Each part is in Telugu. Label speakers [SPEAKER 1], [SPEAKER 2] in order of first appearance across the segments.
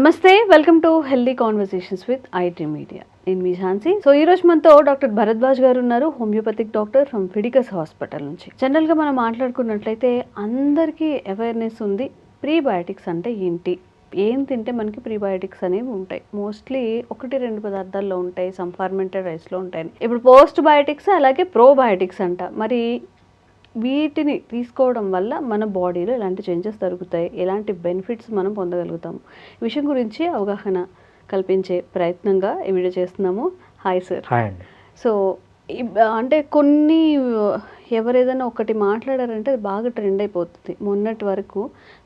[SPEAKER 1] నమస్తే welcome to healthy conversations with IT media నేను మీ ఝాన్సీ. సో ఈ రోజు మనతో డాక్టర్ భరద్వాజ్ గారు ఉన్నారు హోమియోపతిక్ డాక్టర్ ఫ్రమ్ ఫిడికస్ హాస్పిటల్ నుంచి. జనరల్గా మనం మాట్లాడుకున్నట్లయితే అందరికీ అవేర్నెస్ ఉంది ప్రీబయాటిక్స్ అంటే ఏంటి? ఏం తింటే మనకి ప్రీబయాటిక్స్ అనేవి ఉంటాయి. మోస్ట్లీ ఒకటి రెండు పదార్థాల్లో ఉంటాయి సమ్ ఫర్మెంటెడ్ రైస్లో ఉంటాయి ఇప్పుడు పోస్ట్ బయోటిక్స్ అలాగే ప్రోబయోటిక్స్ అంట. మరి వీటిని తీసుకోవడం వల్ల మన బాడీలో ఎలాంటి చేంజెస్ జరుగుతాయి ఎలాంటి బెనిఫిట్స్ మనం పొందగలుగుతాము ఈ విషయం గురించి అవగాహన కల్పించే ప్రయత్నంగా ఈ వీడియో చేస్తున్నాము. హాయ్ సార్ సో అంటే కొన్ని ఎవరేదైనా ఒకటి మాట్లాడారంటే అది బాగా ట్రెండ్ అయిపోతుంది. మొన్నటి వరకు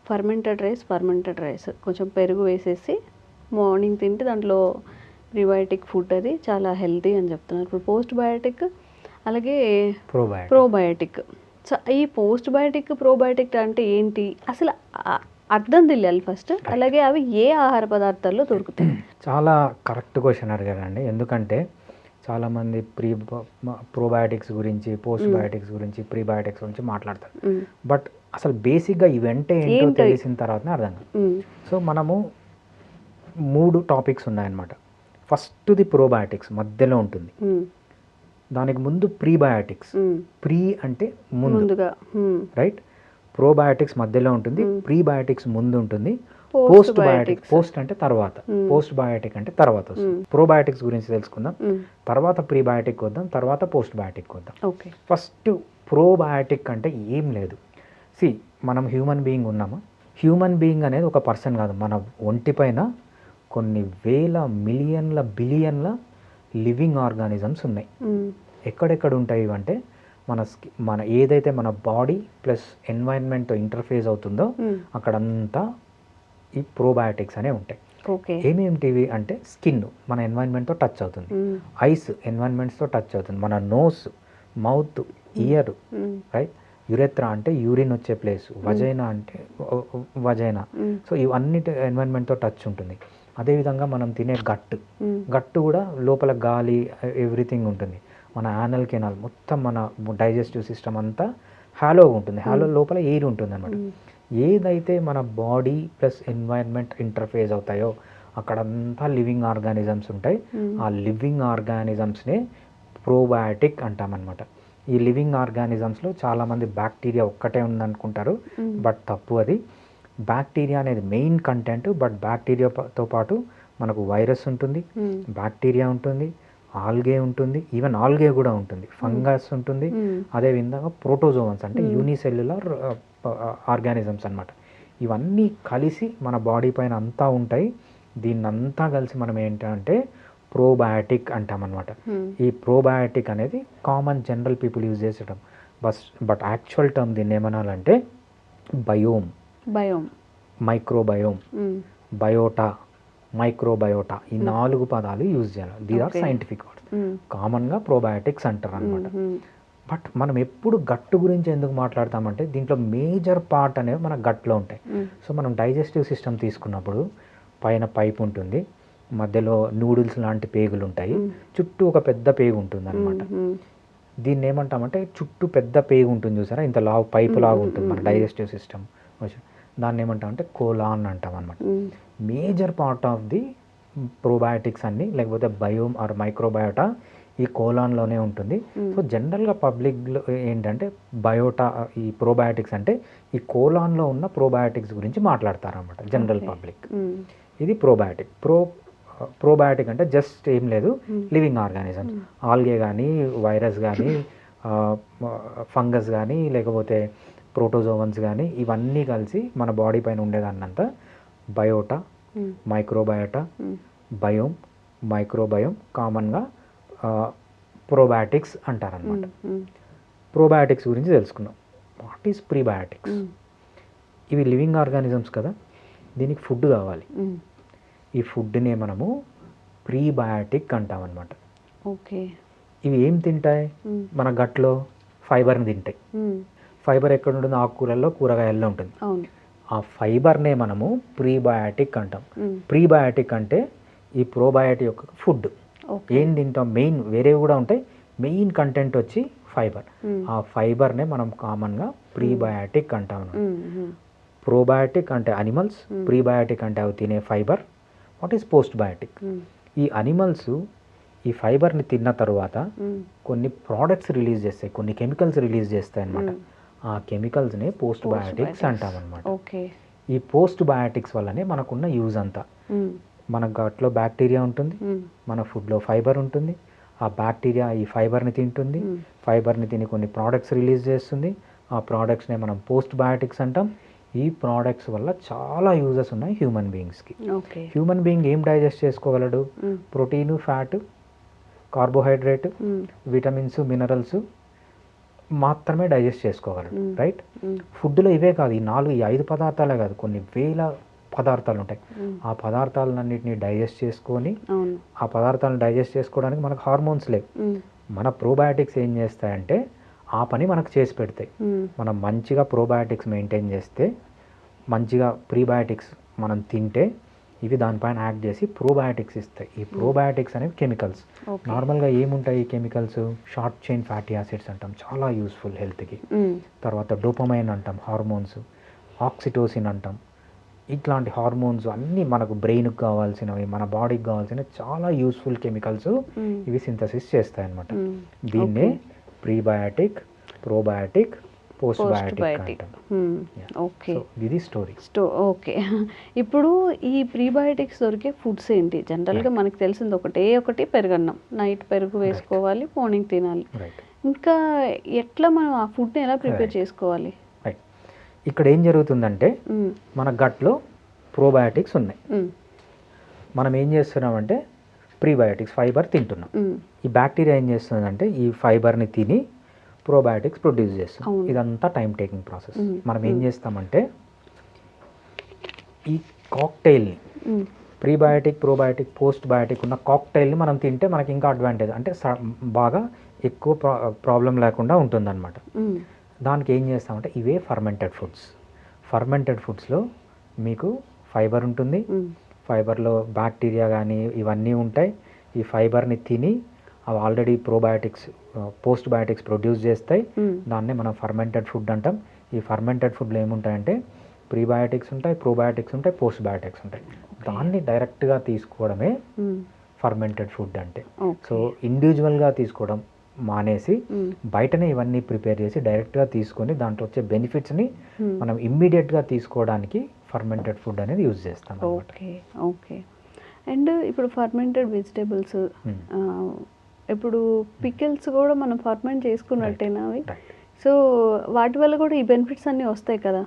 [SPEAKER 1] ఫర్మెంటెడ్ రైస్ ఫర్మెంటెడ్ రైస్ కొంచెం పెరుగు వేసేసి మార్నింగ్ తింటే దాంట్లో ప్రీబయోటిక్ ఫుడ్ అది చాలా హెల్తీ అని చెప్తున్నారు. ఇప్పుడు పోస్ట్ బయోటిక్ అలాగే
[SPEAKER 2] ప్రోబయోటిక్
[SPEAKER 1] సో ఈ పోస్ట్ బయోటిక్ ప్రోబయోటిక్ అంటే ఏంటి? అసలు అర్థం తెలియాలి ఫస్ట్ అలాగే అవి ఏ ఆహార పదార్థాల్లో దొరుకుతాయి?
[SPEAKER 2] చాలా కరెక్ట్ క్వశ్చన్ అడిగారండి ఎందుకంటే చాలామంది ప్రీ ప్రోబయాటిక్స్ గురించి పోస్ట్ బయోటిక్స్ గురించి ప్రీబయోటిక్స్ గురించి మాట్లాడతారు. బట్ అసలు బేసిక్గా ఇవంటే ఏంటో? తెలిసిన తర్వాతనే అర్థం. సో మనము మూడు టాపిక్స్ ఉన్నాయన్నమాట. ఫస్ట్ది ప్రోబయాటిక్స్ మధ్యలో ఉంటుంది. దానికి ముందు ప్రీబయాటిక్స్. ప్రీ అంటే ముందు
[SPEAKER 1] ముందుగా.
[SPEAKER 2] రైట్ ప్రోబయాటిక్స్ మధ్యలో ఉంటుంది. ప్రీబయాటిక్స్ ముందు ఉంటుంది పోస్ట్ బయాటిక్. పోస్ట్ అంటే తర్వాత. పోస్ట్ బయాటిక్ అంటే తర్వాత వస్తుంది. ప్రోబయాటిక్స్ గురించి తెలుసుకుందాం. తర్వాత ప్రీబయాటిక్ వద్దాం తర్వాత పోస్ట్ బయాటిక్ వద్దాం
[SPEAKER 1] ఓకే
[SPEAKER 2] ఫస్ట్ ప్రోబయాటిక్ అంటే ఏం లేదు సి మనం హ్యూమన్ బీయింగ్ ఉన్నామా హ్యూమన్ బీయింగ్ అనేది ఒక పర్సన్ కాదు మన ఒంటిపైన కొన్ని వేల మిలియన్ల బిలియన్ల లివింగ్ ఆర్గానిజమ్స్ ఉన్నాయి. ఎక్కడెక్కడ ఉంటాయి అంటే మన స్కి మన ఏదైతే మన బాడీ ప్లస్ ఎన్వైరన్మెంట్తో ఇంటర్ఫేస్ అవుతుందో. అక్కడంతా ఈ ప్రోబయాటిక్స్ అనేవి ఉంటాయి ఏమేమిటివి అంటే స్కిన్ మన ఎన్వైరన్మెంట్తో టచ్ అవుతుంది. ఐస్ ఎన్వైరన్మెంట్స్తో టచ్ అవుతుంది మన nose mouth ear. Right urethra అంటే యూరిన్ వచ్చే ప్లేస్ వజైనా అంటే వజైనా. సో ఇవన్నిటి ఎన్వైరన్మెంట్తో టచ్ ఉంటుంది అదేవిధంగా మనం తినే గట్టు. గట్టు కూడా లోపల గాలి ఎవ్రీథింగ్ ఉంటుంది మన యానల్ కెనాల్ మొత్తం మన డైజెస్టివ్ సిస్టమ్ అంతా హ్యాలోగా ఉంటుంది హ్యాలో లోపల ఎయిర్ ఉంటుంది అనమాట. ఏదైతే మన బాడీ ప్లస్ ఎన్వైరన్మెంట్ ఇంటర్ఫేస్ అవుతాయో అక్కడంతా లివింగ్ ఆర్గానిజమ్స్ ఉంటాయి. ఆ లివింగ్ ఆర్గానిజమ్స్నే ప్రోబయాటిక్ అంటామన్నమాట ఈ లివింగ్ ఆర్గానిజమ్స్లో చాలామంది బ్యాక్టీరియా ఒక్కటే ఉందనుకుంటారు. బట్ తప్పు అది బ్యాక్టీరియా అనేది మెయిన్ కంటెంట్ బట్ బ్యాక్టీరియాతో పాటు మనకు వైరస్ ఉంటుంది
[SPEAKER 1] మ్మ్.
[SPEAKER 2] బ్యాక్టీరియా ఉంటుంది ఆల్గే ఉంటుంది ఈవెన్ ఆల్గే కూడా ఉంటుంది ఫంగస్ ఉంటుంది.
[SPEAKER 1] మ్మ్.
[SPEAKER 2] అదేవిధంగా ప్రోటోజోవన్స్ అంటే యూనిసెల్యులర్ ఆర్గానిజమ్స్ అన్నమాట. ఇవన్నీ కలిసి మన బాడీ పైన అంతా ఉంటాయి. దీన్నంతా కలిసి మనం ఏంటంటే ప్రోబయాటిక్ అంటామన్నమాట. ఈ ప్రోబయాటిక్ అనేది కామన్ జనరల్ పీపుల్ యూజ్ చేసేటం బస్ బట్ యాక్చువల్ టర్మ్ దీన్ని ఏమనాలంటే బయోమ్.
[SPEAKER 1] భయం
[SPEAKER 2] మైక్రోబయోమ్. బయోటా మైక్రోబయోటా ఈ నాలుగు పదాలు యూజ్ చేయాలి దీస్ ఆర్. Scientific words. కామన్గా ప్రోబయాటిక్స్ అంటారు అనమాట. బట్ మనం ఎప్పుడు గట్టు గురించి ఎందుకు మాట్లాడతామంటే దీంట్లో మేజర్ పార్ట్ అనేవి మన గట్లో ఉంటాయి. సో మనం డైజెస్టివ్ సిస్టమ్ తీసుకున్నప్పుడు పైన పైప్ ఉంటుంది మధ్యలో నూడిల్స్ లాంటి పేగులు ఉంటాయి
[SPEAKER 1] మ్మ్.
[SPEAKER 2] చుట్టూ ఒక పెద్ద పేగు ఉంటుంది అనమాట
[SPEAKER 1] మ్మ్.
[SPEAKER 2] దీన్ని ఏమంటామంటే చుట్టూ పెద్ద పేగు ఉంటుంది చూసారా ఇంత లావు పైపు లాగా ఉంటుంది మన డైజెస్టివ్ సిస్టమ్ దాన్ని ఏమంటామంటే కోలాన్ అంటాం అనమాట. Major part of the probiotics అన్ని లేకపోతే బయోమ్ ఆర్ మైక్రోబయోటా ఈ కోలాన్లోనే ఉంటుంది. సో జనరల్గా పబ్లిక్లో ఏంటంటే బయోటా ఈ ప్రోబయాటిక్స్ అంటే ఈ కోలాన్లో ఉన్న ప్రోబయాటిక్స్ గురించి మాట్లాడతారన్నమాట జనరల్. పబ్లిక్. ఇది ప్రోబయాటిక్ ప్రో ప్రోబయాటిక్ అంటే జస్ట్ ఏం లేదు లివింగ్ ఆర్గానిజమ్స్ ఆల్గే కానీ వైరస్ కానీ ఫంగస్ కానీ లేకపోతే ప్రోటోజోవన్స్ కానీ ఇవన్నీ కలిసి మన బాడీ పైన ఉండేదాన్నంతా బయోటా. మైక్రోబయోటా. బయోమ్ మైక్రోబయోమ్ కామన్గా ప్రోబయాటిక్స్ అంటారనమాట. ప్రోబయాటిక్స్ గురించి తెలుసుకున్నాం వాట్ ఈస్ ప్రీబయాటిక్స్. ఇవి లివింగ్ ఆర్గానిజమ్స్ కదా దీనికి ఫుడ్ కావాలి. ఈ ఫుడ్నే మనము ప్రీబయాటిక్ అంటామన్నమాట
[SPEAKER 1] ఓకే
[SPEAKER 2] ఇవి ఏం తింటాయి. మన గట్లో ఫైబర్ని తింటాయి. ఫైబర్ ఎక్కడ ఉంటుంది ఆకుకూరల్లో కూరగాయల్లో ఉంటుంది. ఆ ఫైబర్నే మనము ప్రీబయాటిక్ అంటాం. ప్రీబయాటిక్ అంటే ఈ ప్రోబయాటిక్ యొక్క ఫుడ్. ఏం తింటాం? మెయిన్ వేరేవి కూడా ఉంటాయి. మెయిన్ కంటెంట్ వచ్చి ఫైబర్. ఆ ఫైబర్నే మనం కామన్గా ప్రీబయాటిక్ అంటాం. ప్రోబయాటిక్ అంటే అనిమల్స్ ప్రీబయాటిక్ అంటే అవి తినే ఫైబర్. What is postbiotic. ఈ అనిమల్స్ ఈ ఫైబర్ని తిన్న తర్వాత. కొన్ని ప్రోడక్ట్స్ రిలీజ్ చేస్తాయి. కొన్ని కెమికల్స్ రిలీజ్ చేస్తాయి అనమాట ఆ కెమికల్స్ని పోస్ట్ బయాటిక్స్ అంటాం అనమాట
[SPEAKER 1] ఓకే
[SPEAKER 2] ఈ పోస్ట్ బయాటిక్స్ వల్లనే మనకున్న యూజ్ అంతా. మన గట్లో బ్యాక్టీరియా ఉంటుంది. మన ఫుడ్లో ఫైబర్ ఉంటుంది ఆ బ్యాక్టీరియా ఈ ఫైబర్ని తింటుంది. ఫైబర్ని తిని కొన్ని ప్రోడక్ట్స్ రిలీజ్ చేస్తుంది ఆ ప్రోడక్ట్స్నే మనం పోస్ట్ బయాటిక్స్ అంటాం ఈ ప్రోడక్ట్స్ వల్ల చాలా యూజెస్ ఉన్నాయి హ్యూమన్ బీయింగ్స్కి హ్యూమన్ బీయింగ్ ఏం digest చేసుకోగలడు. Protein fat carbohydrate. Vitamins minerals మాత్రమే డైజెస్ట్ చేసుకోగలడు
[SPEAKER 1] మ్మ్.
[SPEAKER 2] రైట్. ఫుడ్లో ఇవే కాదు ఈ నాలుగు ఈ ఐదు పదార్థాలే కాదు కొన్ని వేల పదార్థాలు ఉంటాయి. ఆ పదార్థాలన్నింటినీ డైజెస్ట్ చేసుకొని ఆ పదార్థాలను డైజెస్ట్ చేసుకోవడానికి మనకు హార్మోన్స్ లేవు. మన ప్రోబయాటిక్స్ ఏం చేస్తాయంటే ఆ పని మనకు చేసి పెడతాయి. మనం మంచిగా ప్రోబయాటిక్స్ మెయింటైన్ చేస్తే మంచిగా ప్రీబయాటిక్స్ మనం తింటే ఇవి దానిపైన యాక్ట్ చేసి ప్రోబయాటిక్స్ ఇస్తాయి. ఈ ప్రోబయాటిక్స్ అనేవి కెమికల్స్ నార్మల్గా ఏముంటాయి ఈ chemicals short chain fatty acids అంటాం. చాలా యూస్ఫుల్ హెల్త్కి. తర్వాత డోపమైన్ అంటాం హార్మోన్స్ ఆక్సిటోసిన్ అంటాం. ఇట్లాంటి హార్మోన్స్ అన్నీ మనకు బ్రెయిన్కి కావాల్సినవి మన బాడీకి కావాల్సినవి చాలా యూస్ఫుల్ కెమికల్స్. ఇవి సింథసిస్ చేస్తాయి అన్నమాట
[SPEAKER 1] మ్మ్.
[SPEAKER 2] దీన్నే prebiotic probiotic postbiotic.
[SPEAKER 1] Okay
[SPEAKER 2] ఇది స్టోరీ
[SPEAKER 1] స్టో ఓకే ఇప్పుడు ఈ ప్రీబయోటిక్స్ దొరికే ఫుడ్స్ ఏంటి? జనరల్గా మనకి తెలిసింది ఒకటే ఒకటి పెరుగన్నం. నైట్ పెరుగు వేసుకోవాలి మార్నింగ్ తినాలి. ఇంకా ఎట్లా మనం ఆ ఫుడ్ని ఎలా ప్రిపేర్. చేసుకోవాలి?
[SPEAKER 2] ఇక్కడ ఏం జరుగుతుందంటే
[SPEAKER 1] మ్మ్.
[SPEAKER 2] మన గట్లో ప్రోబయాటిక్స్ ఉన్నాయి.
[SPEAKER 1] మ్మ్.
[SPEAKER 2] మనం ఏం చేస్తున్నామంటే ప్రీబయాటిక్స్ ఫైబర్ తింటున్నాం.
[SPEAKER 1] మ్మ్.
[SPEAKER 2] ఈ బ్యాక్టీరియా ఏం చేస్తుందంటే ఈ ఫైబర్ని తిని ప్రోబయాటిక్స్ ప్రొడ్యూస్
[SPEAKER 1] అవును.
[SPEAKER 2] ఇదంతా టైం టేకింగ్ ప్రాసెస్. మనం ఏం చేస్తామంటే ఈ కాక్టైల్ని. ప్రీబయాటిక్ ప్రోబయాటిక్ పోస్ట్ బయాటిక్ ఉన్న కాక్టైల్ని మనం తింటే మనకి ఇంకా అడ్వాంటేజ్ అంటే స- బాగా ఎక్కువ ప్రా ప్రాబ్లం లేకుండా ఉంటుందన్నమాట. దానికి ఏం చేస్తామంటే ఇవే ఫర్మెంటెడ్ ఫుడ్స్ ఫర్మెంటెడ్ ఫుడ్స్లో మీకు ఫైబర్ ఉంటుంది. ఫైబర్లో బ్యాక్టీరియా కానీ ఇవన్నీ ఉంటాయి ఈ ఫైబర్ని తిని అవి already probiotics postbiotics produce చేస్తాయి
[SPEAKER 1] మ్మ్.
[SPEAKER 2] దాన్నే మనం ఫర్మెంటెడ్ ఫుడ్ అంటాం ఈ ఫర్మెంటెడ్ ఫుడ్లో ఏముంటాయంటే ప్రీబయాటిక్స్ ఉంటాయి ప్రోబయాటిక్స్ ఉంటాయి పోస్ట్ బయాటిక్స్ ఉంటాయి దాన్ని డైరెక్ట్గా తీసుకోవడమే. ఫర్మెంటెడ్ ఫుడ్ అంటే సో ఇండివిజువల్గా తీసుకోవడం మానేసి
[SPEAKER 1] మ్మ్.
[SPEAKER 2] బయటనే ఇవన్నీ ప్రిపేర్ చేసి డైరెక్ట్గా తీసుకొని దాంట్లో వచ్చే బెనిఫిట్స్ని. మనం ఇమ్మీడియట్గా తీసుకోవడానికి ఫర్మెంటెడ్ ఫుడ్ అనేది యూజ్ చేస్తాం
[SPEAKER 1] ఓకే ఓకే అండ్ ఇప్పుడు ఫర్మెంటెడ్ వెజిటేబుల్స్. ఇప్పుడు పికిల్స్ కూడా మనం ఫర్మెంట్ చేసుకున్నట్టేనా అవి. సో వాటి వల్ల కూడా ఈ బెనిఫిట్స్ అన్నీ వస్తాయి కదా?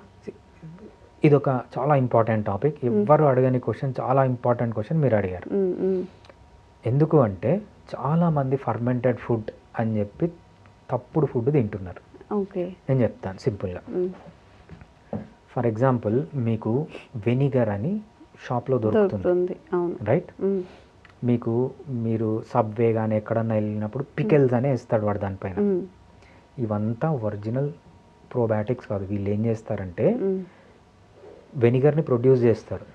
[SPEAKER 2] ఇది ఒక చాలా ఇంపార్టెంట్ టాపిక్. ఎవ్వరు అడగని క్వశ్చన్ చాలా ఇంపార్టెంట్ క్వశ్చన్ మీరు అడిగారు.
[SPEAKER 1] మ్మ్. మ్మ్.
[SPEAKER 2] ఎందుకు అంటే చాలామంది ఫర్మెంటెడ్ ఫుడ్ అని చెప్పి తప్పుడు ఫుడ్ తింటున్నారు.
[SPEAKER 1] ఓకే.
[SPEAKER 2] నేను చెప్తాను సింపుల్గా. ఫర్ ఎగ్జాంపుల్ మీకు వెనిగర్ అని షాప్లో దొరుకుతుంది. రైట్. మీకు మీరు సబ్వే కానీ ఎక్కడన్నా వెళ్ళినప్పుడు పికెల్స్ అనే ఇస్తాడు వాడు దానిపైన.
[SPEAKER 1] మ్మ్.
[SPEAKER 2] ఇవంతా ఒరిజినల్ ప్రోబయాటిక్స్ కాదు. వీళ్ళు ఏం చేస్తారంటే
[SPEAKER 1] మ్మ్.
[SPEAKER 2] వెనిగర్ని ప్రొడ్యూస్ చేస్తారు.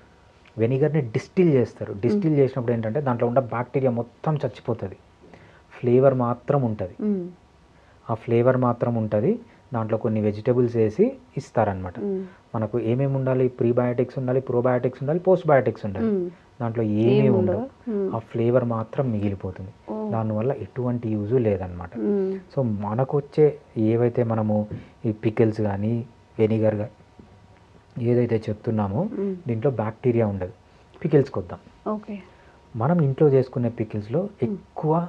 [SPEAKER 2] వెనిగర్ని డిస్టిల్ చేస్తారు. డిస్టిల్ చేసినప్పుడు ఏంటంటే దాంట్లో ఉన్న బ్యాక్టీరియా మొత్తం చచ్చిపోతుంది. ఫ్లేవర్ మాత్రం ఉంటుంది. ఆ ఫ్లేవర్ మాత్రం ఉంటుంది. దాంట్లో కొన్ని వెజిటబుల్స్ వేసి ఇస్తారనమాట. మనకు ఏమేమి ఉండాలి? ప్రీబయాటిక్స్ ఉండాలి ప్రోబయాటిక్స్ ఉండాలి పోస్ట్ బయాటిక్స్ ఉండాలి. దాంట్లో
[SPEAKER 1] ఏమి ఉండవు. మ్మ్.
[SPEAKER 2] ఆ ఫ్లేవర్ మాత్రం మిగిలిపోతుంది. దానివల్ల ఎటువంటి యూజు లేదనమాట. సో మనకు వచ్చే ఏవైతే మనము ఈ పికిల్స్ కానీ వెనిగర్ గా- ఏదైతే చెప్తున్నామో. దీంట్లో బ్యాక్టీరియా ఉండదు పికిల్స్కి వద్దాం
[SPEAKER 1] ఓకే
[SPEAKER 2] మనం ఇంట్లో చేసుకునే పికిల్స్లో ఎక్కువ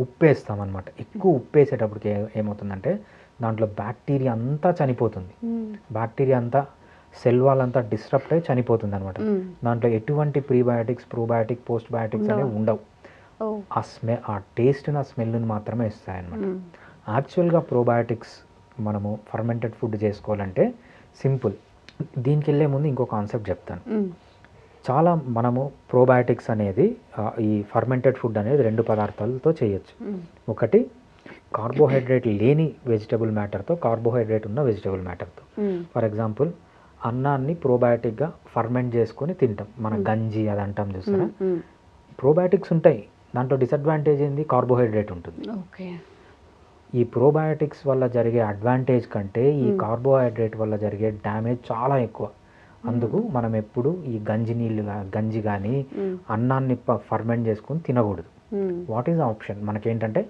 [SPEAKER 2] ఉప్పు వేస్తాం అనమాట ఎక్కువ ఉప్పు వేసేటప్పటికి ఏమవుతుందంటే దాంట్లో బ్యాక్టీరియా అంతా చనిపోతుంది. బ్యాక్టీరియా అంతా సెల్ వాల్ అంతా డిస్టర్బ్ అయి చనిపోతుంది అనమాట. దాంట్లో ఎటువంటి ప్రీబయాటిక్స్ ప్రోబయాటిక్ పోస్ట్ బయాటిక్స్ అనేవి ఉండవు ఆ స్మె ఆ టేస్ట్ని ఆ స్మెల్ని మాత్రమే ఇస్తాయి అనమాట. యాక్చువల్గా ప్రోబయాటిక్స్ మనము ఫర్మెంటెడ్ ఫుడ్ చేసుకోవాలంటే సింపుల్ దీనికి వెళ్ళే ముందు ఇంకో కాన్సెప్ట్ చెప్తాను. చాలా మనము ప్రోబయాటిక్స్ అనేది ఈ ఫర్మెంటెడ్ ఫుడ్ అనేది రెండు పదార్థాలతో చేయొచ్చు. ఒకటి కార్బోహైడ్రేట్ లేని వెజిటబుల్ మ్యాటర్తో కార్బోహైడ్రేట్ ఉన్న వెజిటబుల్ మ్యాటర్తో. ఫర్ ఎగ్జాంపుల్ అన్నాన్ని ప్రోబయాటిక్గా ఫర్మెంట్ చేసుకొని తింటాం. మన గంజి అది అంటాం చూస్తారా
[SPEAKER 1] మ్మ్.
[SPEAKER 2] ప్రోబయాటిక్స్ ఉంటాయి. దాంట్లో డిసడ్వాంటేజ్ ఏంది? కార్బోహైడ్రేట్ ఉంటుంది.
[SPEAKER 1] ఓకే.
[SPEAKER 2] ఈ ప్రోబయాటిక్స్ వల్ల జరిగే అడ్వాంటేజ్ కంటే ఈ కార్బోహైడ్రేట్ వల్ల జరిగే డ్యామేజ్ చాలా ఎక్కువ. అందుకు మనం ఎప్పుడు ఈ గంజి నీళ్ళు గంజి కానీ అన్నాన్ని ఫర్మెంట్ చేసుకొని తినకూడదు. వాట్ ఈజ్ ఆప్షన్ మనకేంటంటే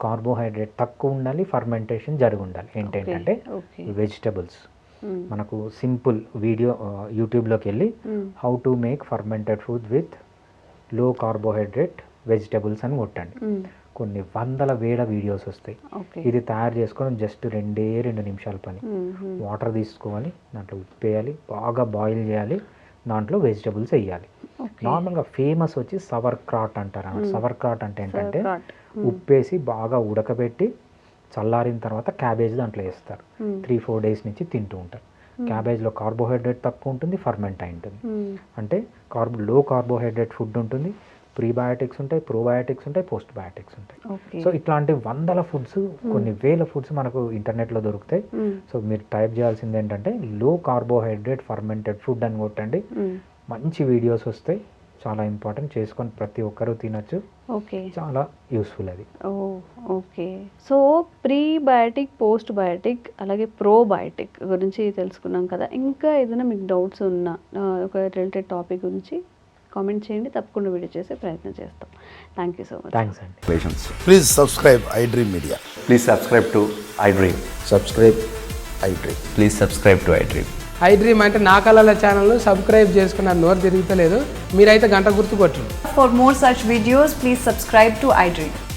[SPEAKER 2] కార్బోహైడ్రేట్ తక్కువ ఉండాలి ఫర్మెంటేషన్ జరిగి ఉండాలి ఏంటంటే వెజిటబుల్స్. మనకు సింపుల్ వీడియో యూట్యూబ్లోకి వెళ్ళి. How to make fermented food విత్లో carbohydrate vegetables అని కొట్టండి.
[SPEAKER 1] మ్మ్.
[SPEAKER 2] కొన్ని వందల వేల వీడియోస్ వస్తాయి. ఇది తయారు చేసుకోవడం జస్ట్ రెండే రెండు నిమిషాల పని. వాటర్ తీసుకోవాలి దాంట్లో ఉప్పు వేయాలి బాగా బాయిల్ చేయాలి దాంట్లో వెజిటబుల్స్ వేయాలి. నార్మల్గా ఫేమస్ వచ్చి సవర్ క్రాట్ అంటారు సవర్ క్రాట్ అంటే ఏంటంటే. ఉప్పేసి బాగా ఉడకబెట్టి చల్లారిన తర్వాత క్యాబేజ్ దాంట్లో వేస్తారు. త్రీ ఫోర్ డేస్ నుంచి తింటూ ఉంటారు. క్యాబేజ్లో కార్బోహైడ్రేట్ తక్కువ ఉంటుంది ఫర్మెంట్ అయి ఉంటుంది.
[SPEAKER 1] మ్మ్.
[SPEAKER 2] అంటే కార్బో లో కార్బోహైడ్రేట్ ఫుడ్ ఉంటుంది ప్రీబయాటిక్స్ ఉంటాయి ప్రోబయాటిక్స్ ఉంటాయి పోస్ట్ బయాటిక్స్ ఉంటాయి సో ఇట్లాంటి వందల ఫుడ్స్ కొన్ని వేల ఫుడ్స్ మనకు ఇంటర్నెట్లో దొరుకుతాయి. సో మీరు టైప్ చేయాల్సింది ఏంటంటే లో కార్బోహైడ్రేట్ ఫర్మెంటెడ్ ఫుడ్ అని కొట్టండి. మంచి వీడియోస్ వస్తాయి. చాలా ఇంపార్టెంట్ చేసుకొని ప్రతి ఒక్కరూ తినచ్చు.
[SPEAKER 1] ఓకే
[SPEAKER 2] చాలా యూస్ఫుల్ అది.
[SPEAKER 1] Oh okay so prebiotic post biotic అలాగే ప్రోబయాటిక్ గురించి తెలుసుకున్నాం కదా ఇంకా ఏదైనా మీకు డౌట్స్ ఉన్నా ఒక రిలేటెడ్ టాపిక్ గురించి కామెంట్ చేయండి తప్పకుండా వీడియో చేసే ప్రయత్నం చేస్తాం thank you so much
[SPEAKER 2] thanks అండి
[SPEAKER 3] Congratulations.
[SPEAKER 4] Please subscribe iDream Media.
[SPEAKER 3] Please subscribe to iDream.
[SPEAKER 4] Subscribe iDream.
[SPEAKER 3] Please subscribe to iDream.
[SPEAKER 5] IDream అంటే నా కళల ఛానల్ను సబ్స్క్రైబ్ చేసుకున్న నోరు తిరుగుతలేదు మీరైతే గంట గుర్తు కొట్టండి
[SPEAKER 6] For more such videos, please subscribe to iDream.